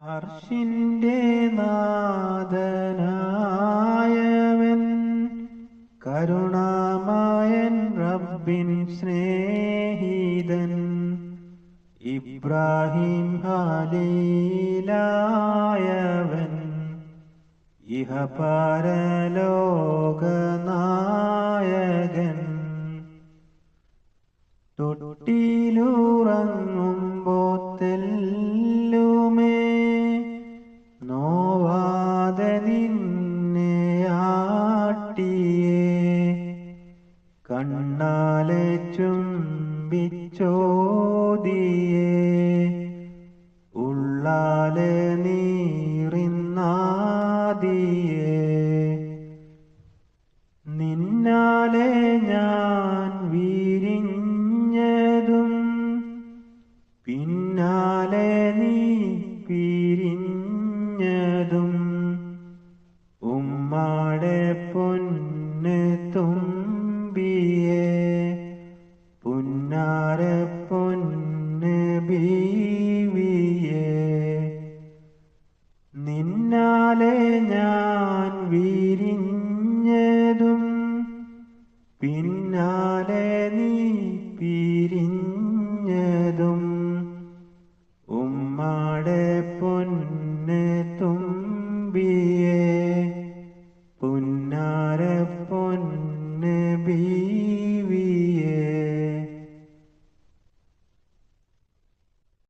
അർഷിന്റെ നാദനായവൻ കരുണാമായൻ റബ്ബിൻ സ്നേഹിതൻ. ഇബ്രാഹിം ഹാലീലായവൻ ഇഹ പരലോകനായകൻ തൊട്ടിലുറങ്ങുമ്പോ കണ്ണാലെ ചുംബിച്ചോദിയെ ഉള്ളാലെ നീറിന്നാദിയെ നിന്നാലെ ഞാൻ വീരിഞ്ഞതും പിന്നാലെ നീ പിരിഞ്ഞതും. ഉമ്മാടെ പോ പിന്നാലെ ഞാൻ